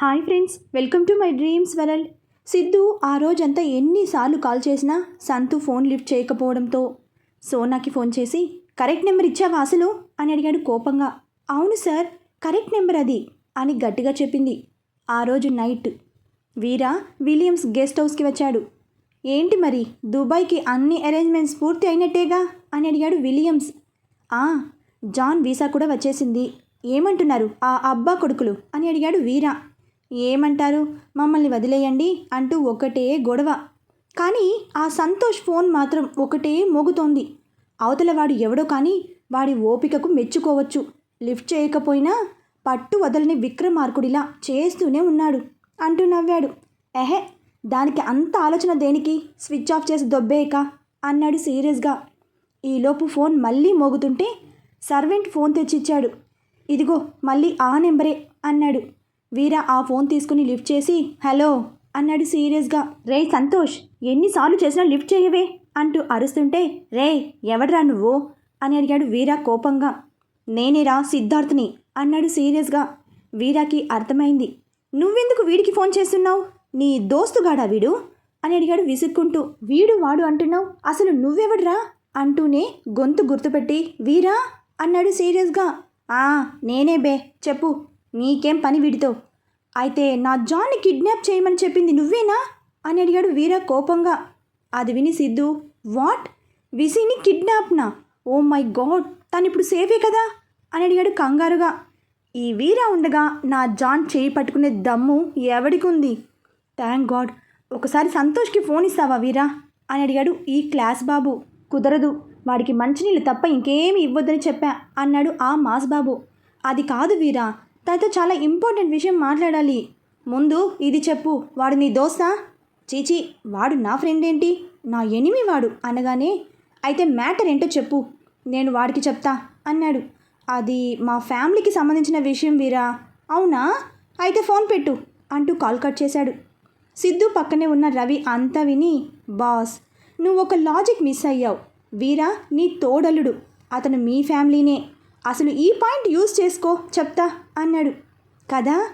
Hi friends welcome to my dreams world. Siddhu ఆ రోజంతా ఎన్నిసార్లు కాల్ చేసినా సంతు ఫోన్ లిఫ్ట్ చేయకపోవడంతో సోనాకి ఫోన్ చేసి కరెక్ట్ నెంబర్ ఇచ్చావా అసలు? అని అడిగాడు కోపంగా. అవును సార్ కరెక్ట్ నెంబర్ అది అని గట్టిగా చెప్పింది. ఆ రోజు నైట్ వీరా విలియమ్స్ గెస్ట్ హౌస్కి వచ్చాడు. ఏంటి మరి దుబాయ్కి అన్ని అరేంజ్మెంట్స్ పూర్తి అయినట్టేగా? అని అడిగాడు విలియమ్స్. ఆ జాన్ వీసా కూడా వచ్చేసింది. ఏమంటున్నారు? ఆ అబ్బా కొడుకులు? అని అడిగాడు వీరా. ఏమంటారు? మమ్మల్ని వదిలేయండి అంటూ ఒకటే గొడవ. కానీ ఆ సంతోష్ ఫోన్ మాత్రం ఒకటే మోగుతోంది. అవతలవాడు ఎవడో కానీ వాడి ఓపికకు మెచ్చుకోవచ్చు. లిఫ్ట్ చేయకపోయినా పట్టు వదలని విక్రమార్కుడిలా చేస్తూనే ఉన్నాడు అంటూ నవ్వాడు. ఎహే దానికి అంత ఆలోచన దేనికి? స్విచ్ ఆఫ్ చేసి దొబ్బేయక అన్నాడు సీరియస్గా. ఈలోపు ఫోన్ మళ్ళీ మోగుతుంటే సర్వెంట్ ఫోన్ తెచ్చిచ్చాడు. ఇదిగో మళ్ళీ ఆ నెంబరే అన్నాడు. వీరా ఆ ఫోన్ తీసుకుని లిఫ్ట్ చేసి హలో అన్నాడు సీరియస్గా. రే సంతోష్ ఎన్నిసార్లు చేసినా లిఫ్ట్ చేయవే అంటూ అరుస్తుంటే రే ఎవడ్రా నువ్వు? అని అడిగాడు వీరా కోపంగా. నేనేరా సిద్ధార్థ్ని అన్నాడు సీరియస్గా. వీరాకి అర్థమైంది. నువ్వెందుకు వీడికి ఫోన్ చేస్తున్నావు? నీ దోస్తుగాడా వీడు? అని అడిగాడు విసుక్కుంటూ. వీడు వాడు అంటున్నావు? అసలు నువ్వెవడ్రా? అంటూనే గొంతు గుర్తుపెట్టి వీరా? అన్నాడు సీరియస్గా. ఆ నేనే బే చెప్పు. నీకేం పని వీడితో. అయితే నా జాన్ని కిడ్నాప్ చేయమని చెప్పింది నువ్వేనా? అని అడిగాడు వీరా కోపంగా. అది విని సిద్ధు వాట్? విసిని కిడ్నాప్నా? ఓ మై గాడ్ తను ఇప్పుడు సేఫే కదా? అని అడిగాడు కంగారుగా. ఈ వీరా ఉండగా నా జాన్ చేయి పట్టుకునే దమ్ము ఎవడికి ఉంది థ్యాంక్ గాడ్ ఒకసారి సంతోష్కి ఫోన్ ఇస్తావా వీరా? అని అడిగాడు ఈ క్లాస్ బాబు. కుదరదు వాడికి మంచినీళ్ళు తప్ప ఇంకేమీ ఇవ్వద్దని చెప్పా అన్నాడు ఆ మాస్ బాబు. అది కాదు వీరా తనతో చాలా ఇంపార్టెంట్ విషయం మాట్లాడాలి. ముందు ఇది చెప్పు వాడు నీ దోస్తా? చీచి వాడు నా ఫ్రెండ్ ఏంటి? నా ఎనిమి వాడు అనగానే అయితే మ్యాటర్ ఏంటో చెప్పు. నేను వాడికి చెప్తా అన్నాడు. అది మా ఫ్యామిలీకి సంబంధించిన విషయం వీరా? అవునా? అయితే ఫోన్ పెట్టు అంటూ కాల్ కట్ చేశాడు. సిద్ధు పక్కనే ఉన్న రవి అంతా విని బాస్ నువ్వు ఒక లాజిక్ మిస్ అయ్యావు. వీరా నీ తోడలుడు అతను మీ ఫ్యామిలీనే. అసలు ఈ పాయింట్ యూజ్ చేసుకో చెప్తా. అన్నాడు. కదా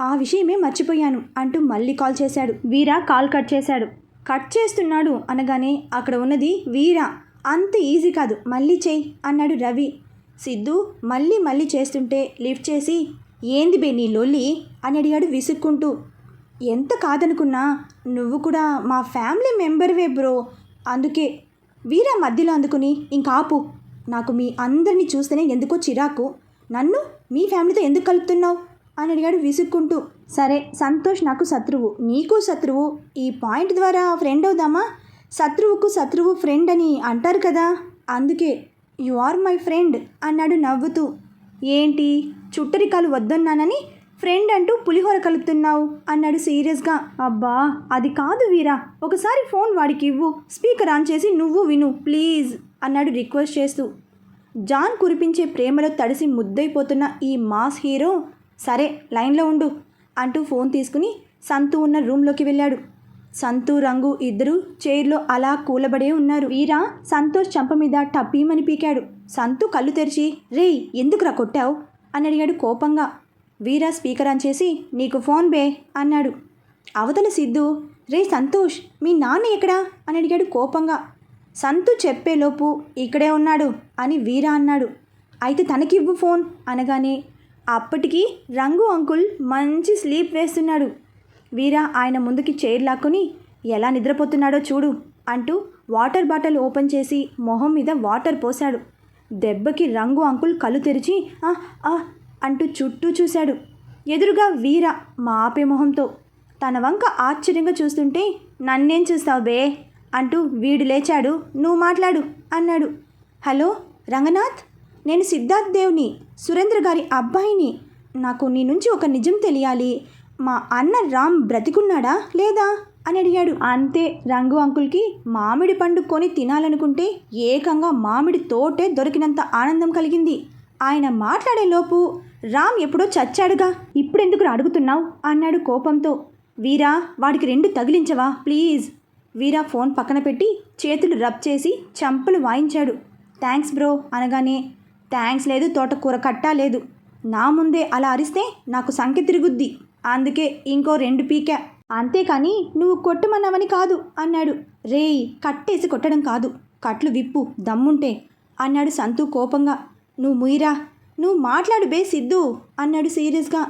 ఆ విషయమే మర్చిపోయాను అంటూ మళ్ళీ కాల్ చేశాడు. వీరా కాల్ కట్ చేశాడు. కట్ చేస్తున్నాడు అనగానే అక్కడ ఉన్నది వీరా అంత ఈజీ కాదు మళ్ళీ చెయ్యి అన్నాడు రవి. సిద్ధు మళ్ళీ మళ్ళీ చేస్తుంటే లిఫ్ట్ చేసి ఏంది బే నీ లొల్లి అని అడిగాడు విసుక్కుంటూ. ఎంత కాదనుకున్నా నువ్వు కూడా మా ఫ్యామిలీ మెంబర్వే బ్రో. అందుకే వీరా మధ్యలో అందుకుని ఇంకాపు నాకు మీ అందరినీ చూస్తేనే ఎందుకో చిరాకు. నన్ను మీ ఫ్యామిలీతో ఎందుకు కలుపుతున్నావు? అని అడిగాడు విసుక్కుంటూ. సరే సంతోష్ నాకు శత్రువు. నీకు శత్రువు. ఈ పాయింట్ ద్వారా ఫ్రెండ్ అవుదామా? శత్రువుకు శత్రువు ఫ్రెండ్ అని అంటారు కదా. అందుకే యు ఆర్ మై ఫ్రెండ్ అన్నాడు నవ్వుతూ. ఏంటి? చుట్టరికాలు వద్దన్నానని ఫ్రెండ్ అంటూ పులిహోర కలుపుతున్నావు? అన్నాడు సీరియస్గా. అబ్బా అది కాదు వీరా. ఒకసారి ఫోన్ వాడికి ఇవ్వు. స్పీకర్ ఆన్ చేసి నువ్వు విను ప్లీజ్ అన్నాడు రిక్వెస్ట్ చేస్తూ. జాన్ కురిపించే ప్రేమలో తడిసి ముద్దైపోతున్న ఈ మాస్ హీరో సరే లైన్లో ఉండు అంటూ ఫోన్ తీసుకుని సంతు ఉన్న రూమ్లోకి వెళ్ళాడు. సంతు రంగు ఇద్దరు చైర్లో అలా కూలబడే ఉన్నారు. వీరా సంతోష్ చంప మీద టప్పీమని పీకాడు. సంతు కళ్ళు తెరిచి రేయ్ ఎందుకురా కొట్టావు? అని అడిగాడు కోపంగా. వీరా స్పీకర్ ఆన్ చేసి నీకు ఫోన్ బే అన్నాడు. అవతల సిద్ధు రే సంతోష్ మీ నాన్న ఎక్కడా? అని అడిగాడు కోపంగా. సంతు చెప్పేలోపు ఇక్కడే ఉన్నాడు అని వీరా అన్నాడు. అయితే తనకివ్వు ఫోన్ అనగానే అప్పటికి రంగు అంకుల్ మంచి స్లీప్ వేస్తున్నాడు. వీరా ఆయన ముందుకి చైర్ లాక్కొని ఎలా నిద్రపోతున్నాడో చూడు అంటూ వాటర్ బాటిల్ ఓపెన్ చేసి మొహం మీద వాటర్ పోశాడు. దెబ్బకి రంగు అంకుల్ కళ్ళు తెరిచి "ఆ, ఆ" అంటూ చుట్టూ చూశాడు. ఎదురుగా వీర మాపే మొహంతో తన వంక ఆశ్చర్యంగా చూస్తుంటే నన్నేం చూస్తావు బే? అంటూ వీడు లేచాడు. నువ్వు మాట్లాడు అన్నాడు. హలో రంగనాథ్? నేను సిద్ధార్థ్ దేవుని సురేంద్ర గారి అబ్బాయిని. నాకు నీ నుంచి ఒక నిజం తెలియాలి. మా అన్న రామ్ బ్రతికున్నాడా లేదా? అని అడిగాడు. అంతే రంగు అంకుల్కి మామిడి పండు కొని తినాలనుకుంటే ఏకంగా మామిడి తోటే దొరికినంత ఆనందం కలిగింది. ఆయన మాట్లాడేలోపు రామ్ ఎప్పుడో చచ్చాడుగా. ఇప్పుడెందుకు అడుగుతున్నావు? అన్నాడు కోపంతో. వీరా వాడికి రెండు తగిలించవా ప్లీజ్? వీరా ఫోన్ పక్కన పెట్టి చేతులు రబ్ చేసి చంపలు వాయించాడు. థ్యాంక్స్ బ్రో అనగానే థ్యాంక్స్ లేదు తోటకూర కట్టా లేదు. నా ముందే అలా అరిస్తే నాకు సంఖ్య తిరుగుద్ది. అందుకే ఇంకో రెండు పీకా. అంతేకాని నువ్వు కొట్టమన్నావని కాదు అన్నాడు. రేయ్ కట్టేసి కొట్టడం కాదు. కట్లు విప్పు దమ్ముంటే అన్నాడు సంతు కోపంగా. నువ్వు ముయిరా నువ్వు మాట్లాడు బే సిద్ధు అన్నాడు సీరియస్గా.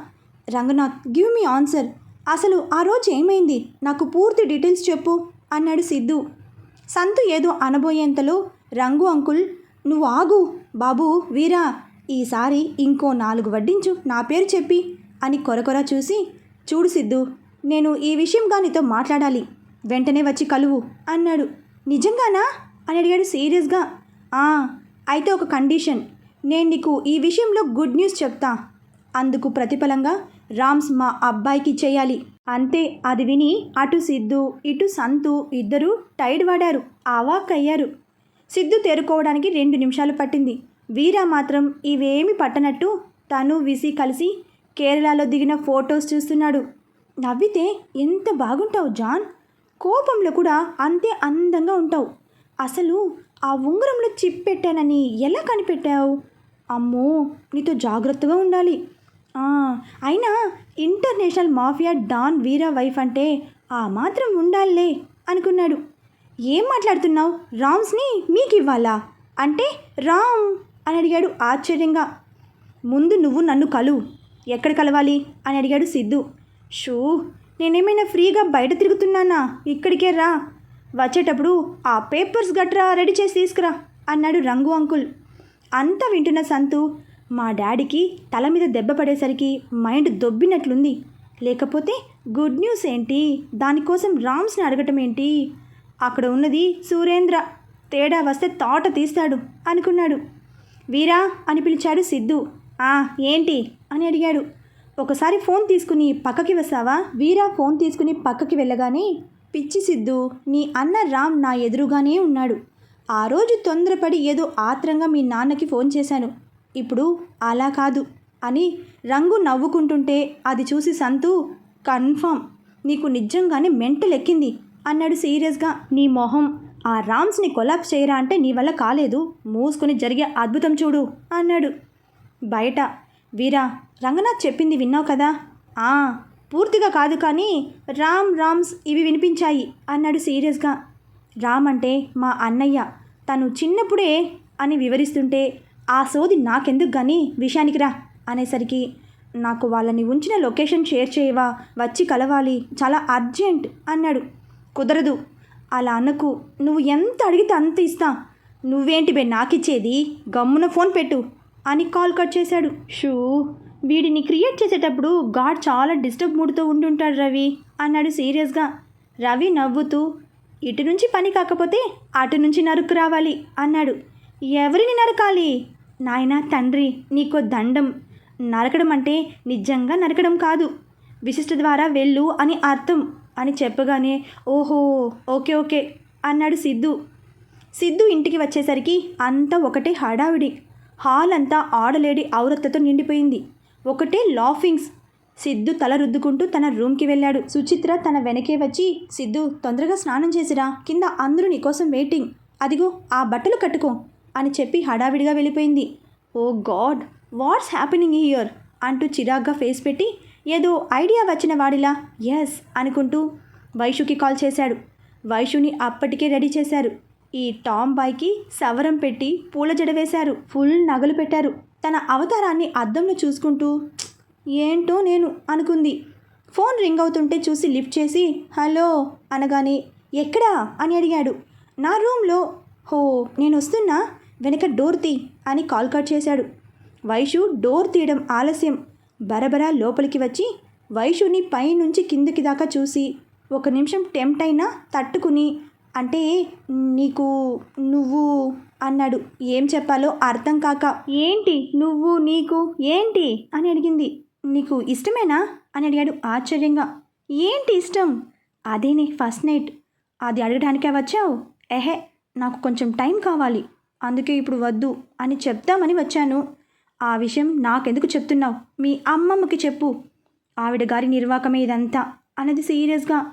Ranganath give me answer. అసలు ఆ రోజు ఏమైంది? నాకు పూర్తి డీటెయిల్స్ చెప్పు. అన్నాడు సిద్ధు. సంతు ఏదో అనబోయేంతలో రంగు అంకుల్ నువ్వు ఆగు బాబు వీరా ఈసారి ఇంకో నాలుగు వడ్డించు నా పేరు చెప్పి అని కొరకొర చూసి చూడు సిద్ధు నేను ఈ విషయంగా నీతో మాట్లాడాలి వెంటనే వచ్చి కలువు అన్నాడు. నిజంగానా? అని అడిగాడు సీరియస్గా. "ఆ, అయితే ఒక కండిషన్ నేను నీకు ఈ విషయంలో గుడ్ న్యూస్ చెప్తా. అందుకు ప్రతిఫలంగా రామ్స్ మా అబ్బాయికి చేయాలి. అంతే అది విని అటు సిద్ధు ఇటు సంతు ఇద్దరూ టైడ్ పడారు అవాక్కయ్యారు సిద్ధు తేరుకోవడానికి రెండు నిమిషాలు పట్టింది. వీరా మాత్రం ఇవేమి పట్టనట్టు తను విసి కలిసి కేరళలో దిగిన ఫొటోస్ చూస్తున్నాడు. నవ్వితే ఎంత బాగుంటావు జాన్? కోపంలో కూడా అంతే అందంగా ఉంటావు. అసలు ఆ ఉంగరంలో చిప్ పెట్టానని ఎలా కనిపెట్టావు? అమ్మో నీతో జాగ్రత్తగా ఉండాలి. అయినా international mafia don Veera wife అంటే ఆ మాత్రం ఉండాలిలే అనుకున్నాడు. ఏం మాట్లాడుతున్నావు? రామ్స్ని మీకు ఇవ్వాలా అంటే రామ్ అని అడిగాడు ఆశ్చర్యంగా. ముందు నువ్వు నన్ను కలువు ఎక్కడ కలవాలి? అని అడిగాడు సిద్ధు. షూ నేనేమైనా ఫ్రీగా బయట తిరుగుతున్నానా? ఇక్కడికే రా. వచ్చేటప్పుడు ఆ పేపర్స్ గట్రా రెడీ చేసి తీసుకురా అన్నాడు రంగు అంకుల్. అంతా వింటున్న సంతు మా డాడీకి తల మీద దెబ్బ పడేసరికి మైండ్ దొబ్బినట్లుంది. లేకపోతే గుడ్ న్యూస్ ఏంటి? దానికోసం రామ్స్ని అడగటం ఏంటి? అక్కడ ఉన్నది సూరేంద్ర. తేడా వస్తే తోట తీస్తాడు అనుకున్నాడు. వీరా అని పిలిచాడు సిద్ధు. ఆ ఏంటి? అని అడిగాడు. ఒకసారి ఫోన్ తీసుకుని పక్కకి వస్తావా? వీరా ఫోన్ తీసుకుని పక్కకి వెళ్ళగానే పిచ్చి సిద్ధు నీ అన్న రామ్ నా ఎదురుగానే ఉన్నాడు. ఆ రోజు తొందరపడి ఏదో ఆత్రంగా మీ నాన్నకి ఫోన్ చేశాను. ఇప్పుడు అలా కాదు అని రంగు నవ్వుకుంటుంటే అది చూసి సంతు కన్ఫర్మ్ నీకు నిజంగానే మెంటల్ ఎక్కింది అన్నాడు సీరియస్గా. నీ మొహం ఆ రామ్స్ని కొలాప్స్ చేయరా అంటే నీ వల్ల కాలేదు. మూసుకుని జరిగే అద్భుతం చూడు అన్నాడు. బయట వీరా రంగనాథ్ చెప్పింది విన్నావు కదా? ఆ పూర్తిగా కాదు కానీ రామ్ రామ్స్ ఇవి వినిపించాయి అన్నాడు సీరియస్గా. రామ్ అంటే మా అన్నయ్య. తను చిన్నప్పుడే అని వివరిస్తుంటే ఆ సోది నాకెందుకు కానీ విషయానికి రా అనేసరికి నాకు వాళ్ళని ఉంచిన లొకేషన్ షేర్ చేయవా? వచ్చి కలవాలి. చాలా అర్జెంట్ అన్నాడు. కుదరదు. అలా అనకు నువ్వు ఎంత అడిగితే అంత ఇస్తా. నువ్వేంటి బే నాకిచ్చేది? గమ్మున ఫోన్ పెట్టు అని కాల్ కట్ చేశాడు. షూ వీడిని క్రియేట్ చేసేటప్పుడు గాడ్ చాలా డిస్టర్బ్ మూడ్తో ఉండుంటాడు రవి అన్నాడు సీరియస్గా. రవి నవ్వుతూ ఇటు నుంచి పని కాకపోతే అటు నుంచి నరుకు రావాలి అన్నాడు. ఎవరిని నరకాలి? నాయనా తండ్రి నీకో దండం. నరకడం అంటే నిజంగా నరకడం కాదు. విశిష్ట ద్వారా వెళ్ళు అని అర్థం. అని చెప్పగానే ఓహో ఓకే ఓకే అన్నాడు సిద్ధు. సిద్ధు ఇంటికి వచ్చేసరికి అంతా ఒకటే హడావిడి. హాల్ అంతా ఆడలేడి ఔరత్తతో నిండిపోయింది. ఒకటే లాఫింగ్స్. సిద్ధు తల రుద్దుకుంటూ తన రూమ్కి వెళ్ళాడు. సుచిత్ర తన వెనకే వచ్చి సిద్ధు తొందరగా స్నానం చేసిరా. కింద అందరూ నీకోసం వెయిటింగ్. అదిగో ఆ బట్టలు కట్టుకో. అని చెప్పి హడావిడిగా వెళ్ళిపోయింది. Oh god what's happening here అంటూ చిరాగ్గా ఫేస్ పెట్టి ఏదో ఐడియా వచ్చిన వాడిలా ఎస్ అనుకుంటూ వైషుకి కాల్ చేశాడు. వైషుని అప్పటికే రెడీ చేశారు. ఈ టామ్ బాయ్కి సవరం పెట్టి పూల జడ వేశారు. ఫుల్ నగలు పెట్టారు. తన అవతారాన్ని అద్దంలో చూసుకుంటూ ఏంటో నేను అనుకుంది. ఫోన్ రింగ్ అవుతుంటే చూసి లిఫ్ట్ చేసి హలో అనగానే ఎక్కడా? అని అడిగాడు. నా రూమ్లో హో నేను వస్తున్నా? వెనక డోర్ తీ అని కాల్ కట్ చేశాడు. వైషు డోర్ తీయడం ఆలస్యం. బరబరా లోపలికి వచ్చి వైషుని పైనుంచి కిందకి దాకా చూసి ఒక నిమిషం టెంప్ట్ అయినా తట్టుకుని అంటే నీకు నువ్వు అన్నాడు. ఏం చెప్పాలో అర్థం కాక ఏంటి నువ్వు నీకు ఏంటి అని అడిగింది. నీకు ఇష్టమేనా అని అడిగాడు ఆశ్చర్యంగా. ఏంటి ఇష్టం? అదేనే ఫస్ట్ నైట్. అది అడగడానికే వచ్చావు? ఎహే నాకు కొంచెం టైం కావాలి. అందుకే ఇప్పుడు వద్దు అని చెప్తామని వచ్చాను. ఆ విషయం నాకెందుకు చెప్తున్నావు? మీ అమ్మమ్మకి చెప్పు. ఆవిడ గారి నిర్వాకమే ఇదంతా అన్నది సీరియస్గా.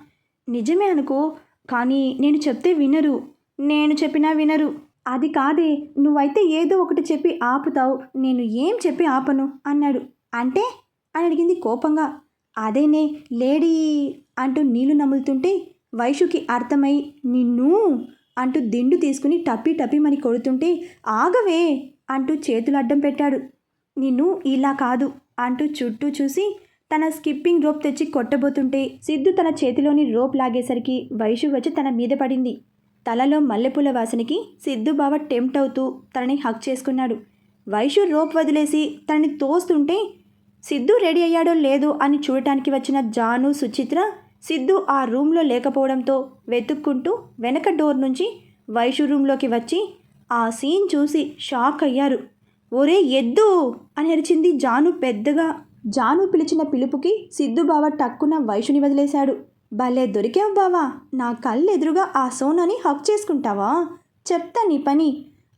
నిజమే అనుకో కానీ నేను చెప్తే వినరు. నేను చెప్పినా వినరు. అది కాదే నువ్వైతే ఏదో ఒకటి చెప్పి ఆపుతావు. నేను ఏం చెప్పి ఆపను? అన్నాడు. అంటే? అని అడిగింది కోపంగా. అదేనే లేడీ అంటూ నీళ్ళు నములుతుంటే వైషుకి అర్థమై నిన్ను అంటూ దిండు తీసుకుని టప్పి టప్పి మని కొడుతుంటే ఆగవే అంటూ చేతులు అడ్డం పెట్టాడు. నిన్ను ఇలా కాదు అంటూ చుట్టూ చూసి తన స్కిప్పింగ్ రోప్ తెచ్చి కొట్టబోతుంటే సిద్ధు తన చేతిలోని రోప్ లాగేసరికి వైషు వచ్చి తన మీద పడింది. తలలో మల్లెపూల వాసనకి సిద్ధు బావ టెంప్ట్ అవుతూ తనని హక్ చేసుకున్నాడు. వైషు రోప్ వదిలేసి తనని తోస్తుంటే సిద్ధు రెడీ అయ్యాడో లేదో అని చూడటానికి వచ్చిన జాను సుచిత్ర సిద్ధు ఆ రూమ్లో లేకపోవడంతో వెతుక్కుంటూ వెనక డోర్ నుంచి వైషు రూమ్లోకి వచ్చి ఆ సీన్ చూసి షాక్ అయ్యారు. ఒరే ఎద్దు! అని అరిచింది జాను పెద్దగా. జాను పిలిచిన పిలుపుకి సిద్ధు బావ టక్కున వైషుని వదిలేశాడు. భలే దొరికావు బావా! నా కళ్ళు ఎదురుగా ఆ సోనాని హక్ చేసుకుంటావా? చెప్తా నీ పని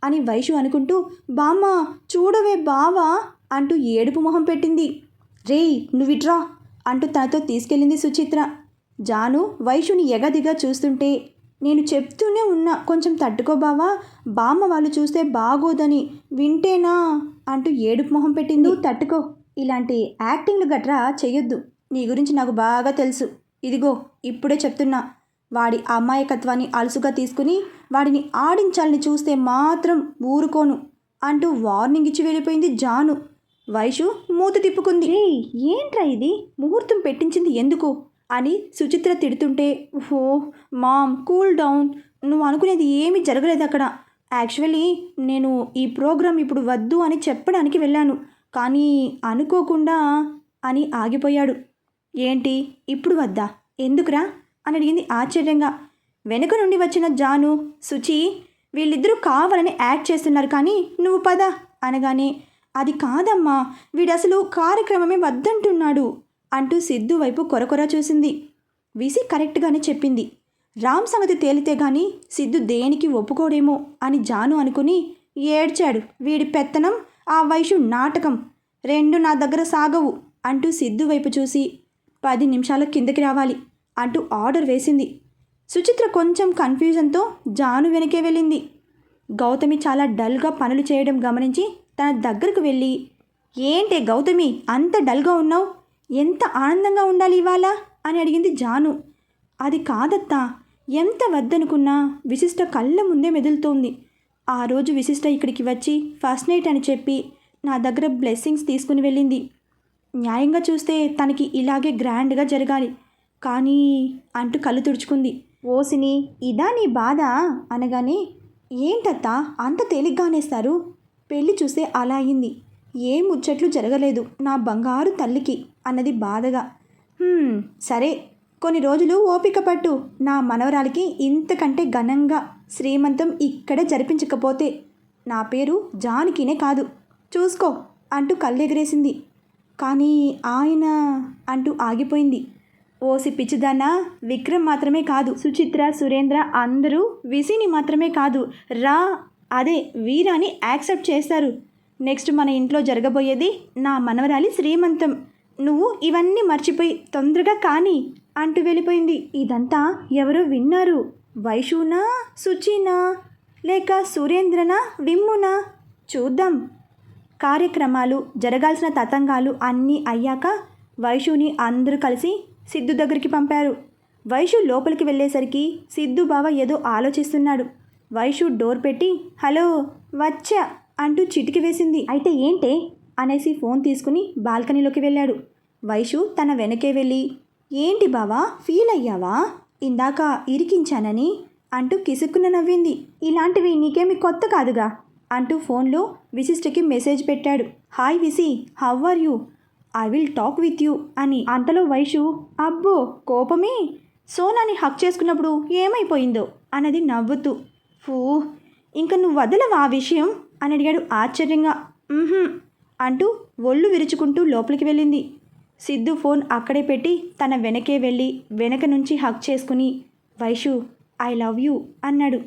అని వైషు అనుకుంటూ బామ్మ చూడవే బావా! అంటూ ఏడుపు మొహం పెట్టింది. రేయ్ నువ్విట్రా! అంటూ తనతో తీసుకెళ్ళింది సుచిత్ర. జాను వైషుని ఎగదిగా చూస్తుంటే నేను చెప్తూనే ఉన్నా కొంచెం తట్టుకో బావా బామ్మ వాళ్ళు చూస్తే బాగోదని వింటేనా? అంటూ ఏడుపు మొహం పెట్టింది. తట్టుకో ఇలాంటి యాక్టింగ్లు గట్రా చెయ్యొద్దు. నీ గురించి నాకు బాగా తెలుసు. ఇదిగో ఇప్పుడే చెప్తున్నా. వాడి అమాయకత్వాన్ని అలుసుగా తీసుకుని వాడిని ఆడించాలని చూస్తే మాత్రం ఊరుకోను అంటూ వార్నింగ్ ఇచ్చి వెళ్ళిపోయింది జాను. వైషు మూత తిప్పుకుంది. ఏంట్రా ఇది? ముహూర్తం పెట్టించింది ఎందుకు? అని సుచిత్ర తిడుతుంటే ఓ మామ్ కూల్ డౌన్. నువ్వు అనుకునేది ఏమీ జరగలేదు అక్కడ. యాక్చువల్లీ నేను ఈ ప్రోగ్రాం ఇప్పుడు వద్దు అని చెప్పడానికి వెళ్ళాను. కానీ అనుకోకుండా అని ఆగిపోయాడు. ఏంటి? ఇప్పుడు వద్దా? ఎందుకురా? అని అడిగింది ఆశ్చర్యంగా. వెనుక నుండి వచ్చిన జాను సుచి వీళ్ళిద్దరూ కావాలని యాక్ట్ చేస్తున్నారు కానీ నువ్వు పద అనగానే అది కాదమ్మా. వీడు అసలు కార్యక్రమమే వద్దంటున్నాడు. అంటూ సిద్ధు వైపు కొరకొర చూసింది. విసి కరెక్ట్గానే చెప్పింది. రామ్ సంగతి తేలితే గాని సిద్ధు దేనికి ఒప్పుకోడేమో అని జాను అనుకుని ఏడ్చాడు. వీడి పెత్తనం ఆ వయసు నాటకం రెండు నా దగ్గర సాగవు అంటూ సిద్ధు వైపు చూసి పది నిమిషాల కిందకి రావాలి అంటూ ఆర్డర్ వేసింది. సుచిత్ర కొంచెం కన్ఫ్యూజన్తో జాను వెనకే వెళ్ళింది. గౌతమి చాలా డల్గా పనులు చేయడం గమనించి తన దగ్గరకు వెళ్ళి ఏంటే గౌతమి అంత డల్గా ఉన్నావు? ఎంత ఆనందంగా ఉండాలి ఇవాళ? అని అడిగింది జాను. అది కాదత్తా ఎంత వద్దనుకున్నా విశిష్ట కళ్ళ ముందే మెదులుతోంది. ఆ రోజు విశిష్ట ఇక్కడికి వచ్చి ఫస్ట్ నైట్ అని చెప్పి నా దగ్గర బ్లెస్సింగ్స్ తీసుకుని వెళ్ళింది. న్యాయంగా చూస్తే తనకి ఇలాగే గ్రాండ్గా జరగాలి. కానీ అంటూ కళ్ళు తుడుచుకుంది. ఓసిని ఇదా నీ బాధ? అనగానే ఏంటత్తా అంత తేలిగ్గానేస్తారు. పెళ్ళి చూస్తే అలా అయింది. ఏ ముచ్చట్లు జరగలేదు. నా బంగారు తల్లికి అన్నది బాధగా. సరే. కొన్ని రోజులు ఓపిక పట్టు. నా మనవరాలికి ఇంతకంటే ఘనంగా శ్రీమంతం ఇక్కడే జరిపించకపోతే నా పేరు జానకినే కాదు. చూసుకో అంటూ కళ్ళెగిరేసింది. కానీ ఆయన అంటూ ఆగిపోయింది. ఓసి పిచ్చిదానా విక్రమ్ మాత్రమే కాదు. సుచిత్ర సురేంద్ర అందరూ విసిని మాత్రమే కాదు. రా అదే వీరాని యాక్సెప్ట్ చేస్తారు. నెక్స్ట్ మన ఇంట్లో జరగబోయేది నా మనవరాలి శ్రీమంతం. నువ్వు ఇవన్నీ మర్చిపోయి తొందరగా కానీ అంటూ వెళ్ళిపోయింది. ఇదంతా ఎవరో విన్నారు. వైషునా సుచినా లేక సురేంద్రనా విమ్మునా? చూద్దాం. కార్యక్రమాలు జరగాల్సిన తతంగాలు అన్నీ అయ్యాక వైషుని అందరూ కలిసి సిద్ధు దగ్గరికి పంపారు. వైషు లోపలికి వెళ్ళేసరికి సిద్ధు బావ ఏదో ఆలోచిస్తున్నాడు. వైషు డోర్ పెట్టి హలో వచ్చా. అంటూ చిటికి వేసింది. అయితే ఏంటే? అనేసి ఫోన్ తీసుకుని బాల్కనీలోకి వెళ్ళాడు. వైషు తన వెనకే వెళ్ళి ఏంటి బావా? ఫీల్ అయ్యావా? ఇందాక ఇరికించానని? అంటూ కిసుక్కున నవ్వింది. ఇలాంటివి నీకేమి కొత్త కాదుగా? అంటూ ఫోన్లో విశిష్టకి మెసేజ్ పెట్టాడు. Hi Visi how are you? I will talk with you అని. అంతలో వైషు అబ్బో కోపమే? సోనాని హక్ చేసుకున్నప్పుడు ఏమైపోయిందో? అన్నది నవ్వుతూ ఫూ ఇంక నువ్వు వదలవా ఆ విషయం? అని అడిగాడు. ఆశ్చర్యంగా అంటూ ఒళ్ళు విరుచుకుంటూ లోపలికి వెళ్ళింది. సిద్ధు ఫోన్ అక్కడే పెట్టి తన వెనకే వెళ్ళి వెనక నుంచి హక్ చేసుకుని వైషు ఐ లవ్ యూ అన్నాడు.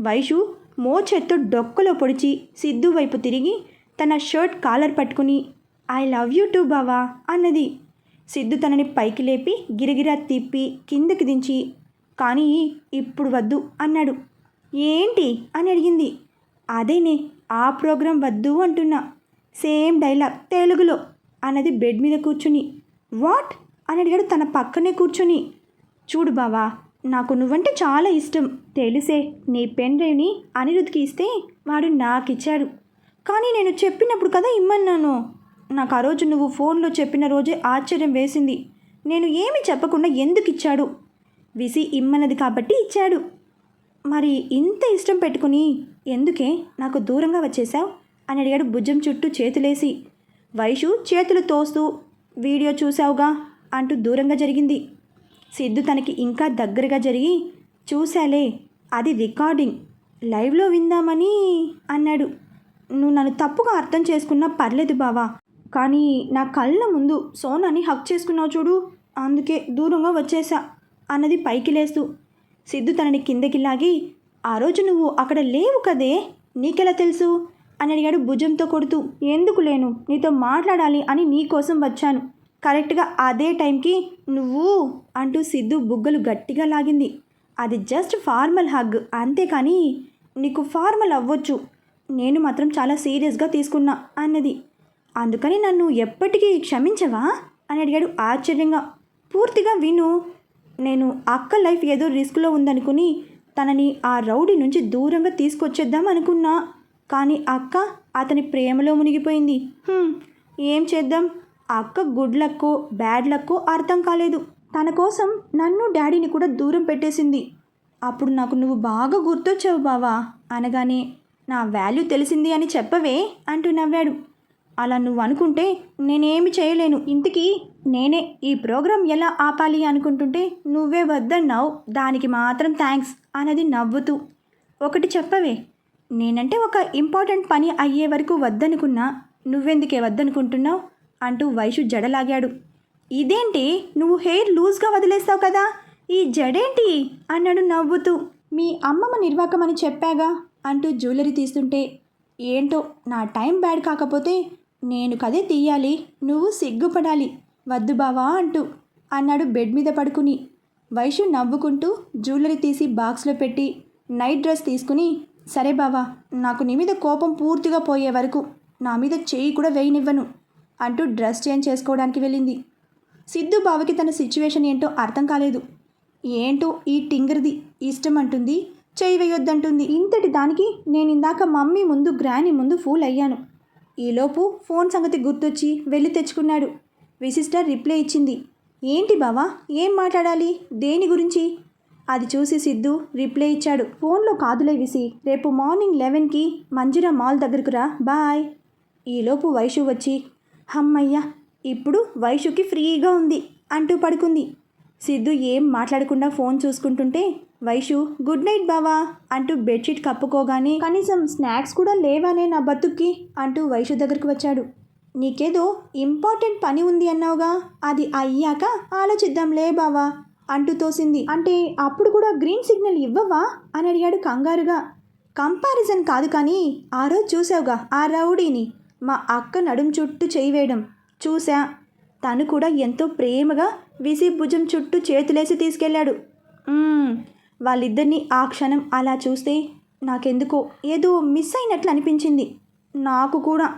వైషు మోచెత్తు డొక్కలో పొడిచి సిద్ధు వైపు తిరిగి తన షర్ట్ కాలర్ పట్టుకుని ఐ లవ్ యూ టూ బావా అన్నది. సిద్ధు తనని పైకి లేపి గిరిగిరా తిప్పి కిందకి దించి కానీ ఇప్పుడు వద్దు అన్నాడు. ఏంటి? అని అడిగింది. అదేనే ఆ ప్రోగ్రాం వద్దు అంటున్నా. సేమ్ డైలాగ్ తెలుగులో అన్నది బెడ్ మీద కూర్చుని. వాట్? అని అడిగాడు తన పక్కనే కూర్చొని. చూడు బావా నాకు నువ్వంటే చాలా ఇష్టం. తెలుసే నీ పెన్ డ్రైవ్ని అనిరుద్ధ్కి ఇస్తే వాడు నాకు ఇచ్చాడు కానీ నేను చెప్పినప్పుడు కదా ఇమ్మన్నాను. నాకు ఆ రోజు నువ్వు ఫోన్లో చెప్పిన రోజే ఆశ్చర్యం వేసింది. నేను ఏమి చెప్పకుండా ఎందుకు ఇచ్చాడు విసి ఇమ్మన్నది కాబట్టి ఇచ్చాడు. మరి ఇంత ఇష్టం పెట్టుకుని ఎందుకే నాకు దూరంగా వచ్చేసావు అని అడిగాడు భుజం చుట్టూ చేతులేసి. వైషు చేతులు తోస్తూ వీడియో చూసావుగా అంటూ దూరంగా జరిగింది. సిద్ధు తనకి ఇంకా దగ్గరగా జరిగి చూశాలే అది రికార్డింగ్. లైవ్లో విందామని అన్నాడు. నువ్వు నన్ను తప్పుగా అర్థం చేసుకున్నా పర్లేదు బావా కానీ నా కళ్ళ ముందు సోనాని హక్ చేసుకున్నావు చూడు అందుకే దూరంగా వచ్చేసా అన్నది పైకి లేస్తూ. సిద్ధు తనని కిందకి లాగి ఆ రోజు నువ్వు అక్కడ లేవు కదే? నీకెలా తెలుసు? అని అడిగాడు భుజంతో కొడుతూ. ఎందుకు లేను? నీతో మాట్లాడాలి అని నీకోసం వచ్చాను. కరెక్ట్గా అదే టైంకి నువ్వు అంటూ సిద్ధు బుగ్గలు గట్టిగా లాగింది. అది జస్ట్ ఫార్మల్ హగ్ అంతేకాని నీకు ఫార్మల్ అవ్వచ్చు. నేను మాత్రం చాలా సీరియస్గా తీసుకున్నా అన్నది. అందుకని నన్ను ఎప్పటికీ క్షమించవా? అని అడిగాడు ఆశ్చర్యంగా. పూర్తిగా విను. నేను అక్క లైఫ్ ఏదో రిస్క్లో ఉందనుకుని తనని ఆ రౌడీ నుంచి దూరంగా తీసుకొచ్చేద్దాం అనుకున్నా. కానీ అక్క అతని ప్రేమలో మునిగిపోయింది. ఏం చేద్దాం? అక్క గుడ్ లక్కో బ్యాడ్ లక్కో అర్థం కాలేదు. తన కోసం నన్ను డాడీని కూడా దూరం పెట్టేసింది. అప్పుడు నాకు నువ్వు బాగా గుర్తొచ్చావు బావా. అనగానే నా వాల్యూ తెలిసింది అని చెప్పవే అంటూ నవ్వాడు. అలా నువ్వు అనుకుంటే నేనేమి చేయలేను. ఇంటికి నేనే ఈ ప్రోగ్రాం ఎలా ఆపాలి అనుకుంటుంటే నువ్వే వద్దన్నావు. దానికి మాత్రం థ్యాంక్స్ అన్నది నవ్వుతూ. ఒకటి చెప్పవే నేనంటే ఒక ఇంపార్టెంట్ పని అయ్యే వరకు వద్దనుకున్నా నువ్వెందుకే వద్దనుకుంటున్నావు? అంటూ వైషు జడలాగాడు. ఇదేంటి? నువ్వు హెయిర్ లూజ్గా వదిలేస్తావు కదా? ఈ జడేంటి? అన్నాడు నవ్వుతూ. మీ అమ్మమ్మ నిర్వాకమని చెప్పాగా అంటూ జ్యువెలరీ తీస్తుంటే. ఏంటో నా టైం బ్యాడ్ కాకపోతే నేను కదే తీయాలి నువ్వు సిగ్గుపడాలి. వద్దు బావా అంటూ అన్నాడు బెడ్ మీద పడుకుని. వైషు నవ్వుకుంటూ జ్యువెలరీ తీసి బాక్స్లో పెట్టి నైట్ డ్రెస్ తీసుకుని సరే బావా నాకు నీ మీద కోపం పూర్తిగా పోయే వరకు నా మీద చేయి కూడా వేయనివ్వను అంటూ డ్రెస్ చేంజ్ చేసుకోవడానికి వెళ్ళింది. సిద్ధు బావకి తన సిచ్యువేషన్ ఏంటో అర్థం కాలేదు. ఏంటో ఈ టింగర్ది ఇష్టం అంటుంది చేయి వేయొద్దంటుంది. ఇంతటి దానికి నేను ఇందాక మమ్మీ ముందు గ్రాని ముందు ఫూల్ అయ్యాను. ఈలోపు ఫోన్ సంగతి గుర్తొచ్చి వెళ్ళి తెచ్చుకున్నాడు. విసిస్టర్ రిప్లై ఇచ్చింది. ఏంటి బావా? ఏం మాట్లాడాలి? దేని గురించి? అది చూసి సిద్ధు రిప్లై ఇచ్చాడు. ఫోన్లో కాదులే విసి రేపు మార్నింగ్ లెవెన్కి మంజురా మాల్ దగ్గరకు రా. బాయ్. ఈలోపు వైషు వచ్చి హమ్మయ్య ఇప్పుడు వైషుకి ఫ్రీగా ఉంది అంటూ పడుకుంది. సిద్ధు ఏం మాట్లాడకుండా ఫోన్ చూసుకుంటుంటే వైషు గుడ్ నైట్ బావా అంటూ బెడ్షీట్ కప్పుకోగానే కనీసం స్నాక్స్ కూడా లేవానే నా బతుక్కి అంటూ వైషు దగ్గరకు వచ్చాడు. నీకేదో ఇంపార్టెంట్ పని ఉంది అన్నావుగా అది అయ్యాక ఆలోచిద్దాంలే బావా అంటూ తోసింది. అంటే అప్పుడు కూడా గ్రీన్ సిగ్నల్ ఇవ్వవా? అని అడిగాడు కంగారుగా. కంపారిజన్ కాదు కానీ ఆ రోజు చూసావుగా ఆ రౌడీని మా అక్క నడుం చుట్టూ చేయి వేయడం. చూసా తను కూడా ఎంతో ప్రేమగా విసి భుజం చుట్టూ చేతులేసి తీసుకెళ్ళాడు. వాళ్ళిద్దరినీ ఆ క్షణం అలా చూస్తే నాకెందుకో ఏదో మిస్ అయినట్లు అనిపించింది. నాకు కూడా.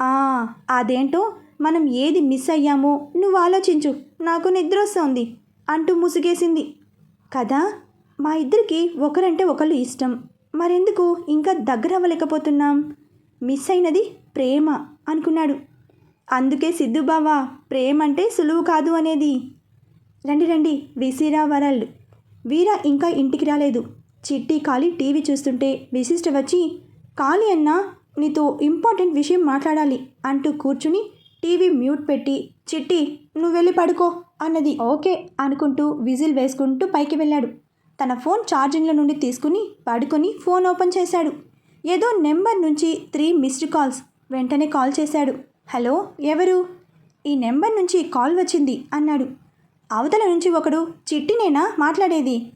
ఆ, అదేంటో? మనం ఏది మిస్ అయ్యామో నువ్వు ఆలోచించు. నాకు నిద్ర వస్తోంది. అంటూ ముసుగేసింది. కదా? మా ఇద్దరికి ఒకరంటే ఒకళ్ళు ఇష్టం. మరెందుకు? ఇంకా దగ్గర అవ్వలేకపోతున్నాం. మిస్ అయినది ప్రేమ అనుకున్నాడు. అందుకే సిద్ధుబావా ప్రేమ అంటే సులువు కాదు అనేది. రండి రండి. విసిరా వరల్డ్ వీర ఇంకా ఇంటికి రాలేదు. చిట్టి ఖాళీ టీవీ చూస్తుంటే విశిష్ట వచ్చి ఖాళీ అన్నా నీతో ఇంపార్టెంట్ విషయం మాట్లాడాలి అంటూ కూర్చుని టీవీ మ్యూట్ పెట్టి చిట్టి నువ్వు వెళ్ళి పడుకో అన్నది ఓకే అనుకుంటూ విజిల్ వేసుకుంటూ పైకి వెళ్ళాడు. తన ఫోన్ ఛార్జింగ్లో నుండి తీసుకుని పడుకొని ఫోన్ ఓపెన్ చేశాడు. ఏదో నెంబర్ నుంచి త్రీ మిస్డ్ కాల్స్. వెంటనే కాల్ చేశాడు. హలో ఎవరు? ఈ నెంబర్ నుంచి కాల్ వచ్చింది అన్నాడు. అవతల నుంచి ఒకడు చిట్టినేనా? మాట్లాడేది?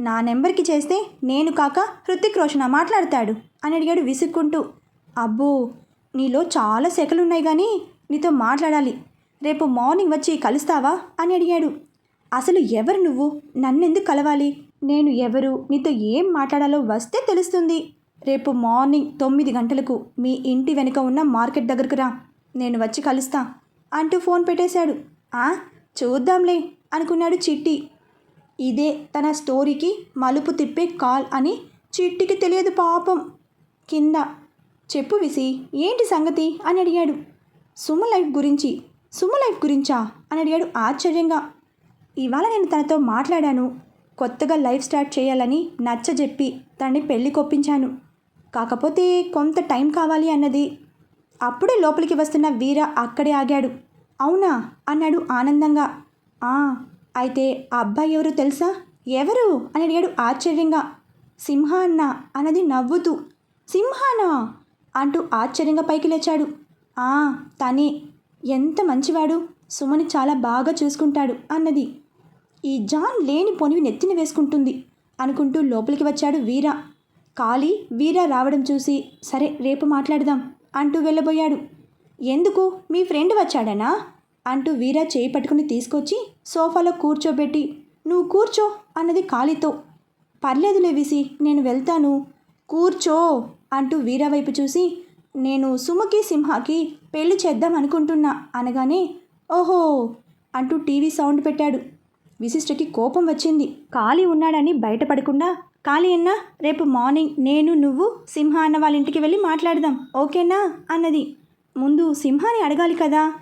నా నెంబర్కి చేస్తే నేను కాక హృతిక్ రోషన మాట్లాడతాడు అని అడిగాడు విసుక్కుంటూ. అబ్బో! నీలో చాలా సెకలున్నాయి కానీ నీతో మాట్లాడాలి. రేపు మార్నింగ్ వచ్చి కలుస్తావా? అని అడిగాడు. అసలు ఎవరు నువ్వు? నన్నెందుకు కలవాలి? నేను ఎవరు? నీతో ఏం మాట్లాడాలో వస్తే తెలుస్తుంది. రేపు మార్నింగ్ తొమ్మిది గంటలకు మీ ఇంటి వెనుక ఉన్న మార్కెట్ దగ్గరకు రా. నేను వచ్చి కలుస్తా అంటూ ఫోన్ పెట్టేశాడు. ఆ? చూద్దాంలే అనుకున్నాడు చిట్టి. ఇదే తన స్టోరీకి మలుపు తిప్పే కాల్ అని చిట్టికి తెలియదు పాపం. కింద చెప్పు విసి ఏంటి సంగతి? అని అడిగాడు. సుమ లైఫ్ గురించి సుమ లైఫ్ గురించా? అని అడిగాడు ఆశ్చర్యంగా. ఇవాళ నేను తనతో మాట్లాడాను. కొత్తగా లైఫ్ స్టార్ట్ చేయాలని నచ్చజెప్పి తనని పెళ్ళి కొప్పించాను. కాకపోతే కొంత టైం కావాలి అన్నది. అప్పుడే లోపలికి వస్తున్న వీర అక్కడే ఆగాడు. అవునా? అన్నాడు ఆనందంగా. ఆ అయితే ఆ అబ్బాయి ఎవరు తెలుసా? ఎవరు? అని అడిగాడు ఆశ్చర్యంగా. సింహ అన్న అన్నది నవ్వుతూ. సింహానా? అంటూ ఆశ్చర్యంగా పైకి లేచాడు. ఆ తనే. ఎంత మంచివాడు. సుమని చాలా బాగా చూసుకుంటాడు అన్నది. ఈ జాన్ లేని పొనివి నెత్తిన వేసుకుంటుంది అనుకుంటూ లోపలికి వచ్చాడు వీర. కాలి వీరా రావడం చూసి సరే రేపు మాట్లాడదాం అంటూ వెళ్ళబోయాడు. ఎందుకు? మీ ఫ్రెండ్ వచ్చాడనా? అంటూ వీరా చేయి పట్టుకుని తీసుకొచ్చి సోఫాలో కూర్చోబెట్టి నువ్వు కూర్చో అన్నది కాలితో. పర్లేదులే విసి నేను వెళ్తాను. కూర్చో అంటూ వీరా వైపు చూసి నేను సుమకి సింహాకి పెళ్ళి చేద్దాం అనుకుంటున్నా అనగానే ఓహో అంటూ టీవీ సౌండ్ పెట్టాడు. విశిష్టకి కోపం వచ్చింది. ఖాళీ ఉన్నాడని బయటపడకుండా ఖాళీ అన్నా రేపు మార్నింగ్ నేను నువ్వు సింహ అన్న వాళ్ళ ఇంటికి వెళ్ళి మాట్లాడదాం ఓకేనా అన్నది. ముందు సింహాన్ని అడగాలి కదా?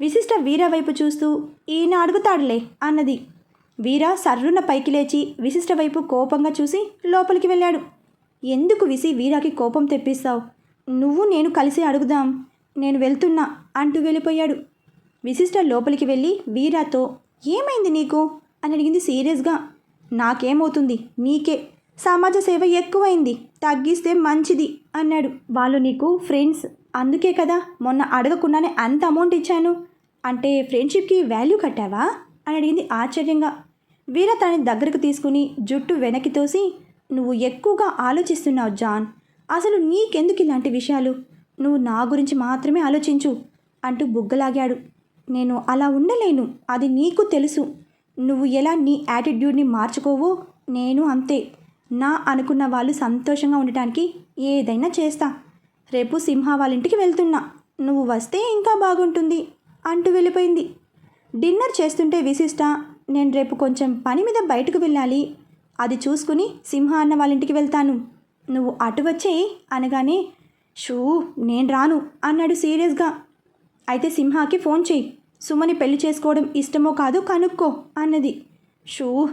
విశిష్ట వీర వైపు చూస్తూ ఈయన అడుగుతాడులే అన్నది. వీర సర్రున పైకి లేచి విశిష్ట వైపు కోపంగా చూసి లోపలికి వెళ్ళాడు. ఎందుకు విసి వీరాకి కోపం తెప్పిస్తావు? నువ్వు నేను కలిసి అడుగుదాం నేను వెళ్తున్నా అంటూ వెళ్ళిపోయాడు. విశిష్ట లోపలికి వెళ్ళి వీరాతో ఏమైంది నీకు? అని అడిగింది సీరియస్గా. నాకేమవుతుంది? నీకే. సమాజ సేవ ఎక్కువైంది. తగ్గిస్తే మంచిది అన్నాడు. వాళ్ళు నీకు ఫ్రెండ్స్ అందుకే కదా మొన్న అడగకుండానే అంత అమౌంట్ ఇచ్చాను. అంటే ఫ్రెండ్షిప్కి వాల్యూ కట్టావా? అని అడిగింది ఆశ్చర్యంగా. వీర తనని దగ్గరకు తీసుకుని జుట్టు వెనక్కి తోసి నువ్వు ఎక్కువగా ఆలోచిస్తున్నావు జాన్. అసలు నీకెందుకు ఇలాంటి విషయాలు? నువ్వు నా గురించి మాత్రమే ఆలోచించు అంటూ బుగ్గలాగాడు. నేను అలా ఉండలేను. అది నీకు తెలుసు. నువ్వు ఎలా నీ యాటిట్యూడ్ని మార్చుకోవో నేను అంతే. నా అనుకున్న వాళ్ళు సంతోషంగా ఉండటానికి ఏదైనా చేస్తా. రేపు సింహ వాళ్ళ ఇంటికి వెళ్తున్నా. నువ్వు వస్తే ఇంకా బాగుంటుంది అంటూ వెళ్ళిపోయింది. డిన్నర్ చేస్తుంటే విశిష్ట నేను రేపు కొంచెం పని మీద బయటకు వెళ్ళాలి. అది చూసుకుని సింహ అన్న వాళ్ళ ఇంటికి వెళ్తాను. నువ్వు అటు వచ్చేయి అనగానే షూ నేను రాను అన్నాడు సీరియస్గా. అయితే సింహాకి ఫోన్ చేయి సుమని పెళ్ళి చేసుకోవడం ఇష్టమో కాదో కనుక్కో అన్నది. షూ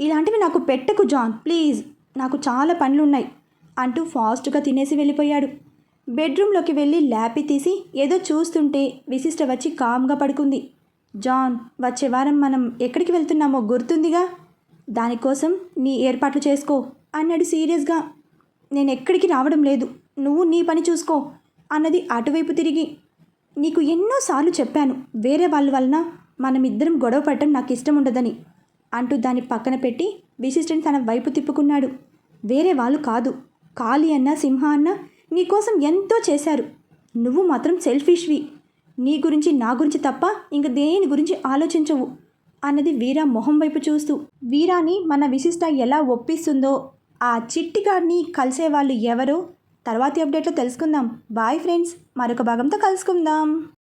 ఇలాంటివి నాకు పెట్టకు జాన్ ప్లీజ్. నాకు చాలా పనులున్నాయి అంటూ ఫాస్ట్గా తినేసి వెళ్ళిపోయాడు. బెడ్రూమ్లోకి వెళ్ళి ల్యాపి తీసి ఏదో చూస్తుంటే విశిష్ట వచ్చి కామ్గా పడుకుంది. జాన్ వచ్చే వారం మనం ఎక్కడికి వెళ్తున్నామో గుర్తుందిగా? దానికోసం నీ ఏర్పాట్లు చేసుకో అన్నాడు సీరియస్గా. నేను ఎక్కడికి రావడం లేదు నువ్వు నీ పని చూసుకో అన్నది అటువైపు తిరిగి. నీకు ఎన్నోసార్లు చెప్పాను వేరే వాళ్ళ వలన మనమిద్దరం గొడవ పడటం నాకు ఇష్టం ఉండదని అంటూ దాన్ని పక్కన పెట్టి విశిష్టని తన వైపు తిప్పుకున్నాడు. వేరే వాళ్ళు కాదు కాళీ అన్న సింహ అన్న నీకోసం ఎంతో చేశారు. నువ్వు మాత్రం సెల్ఫిష్వి నీ గురించి నా గురించి తప్ప ఇంక దేని గురించి ఆలోచించవు అన్నది వీరా మొహం వైపు చూస్తూ. వీరాని మన విశిష్ట ఎలా ఒప్పిస్తుందో ఆ చిట్టిగాడిని కలిసే వాళ్ళు ఎవరో తర్వాతి అప్డేట్లో తెలుసుకుందాం. బాయ్ ఫ్రెండ్స్ మరొక భాగంతో కలుసుకుందాం.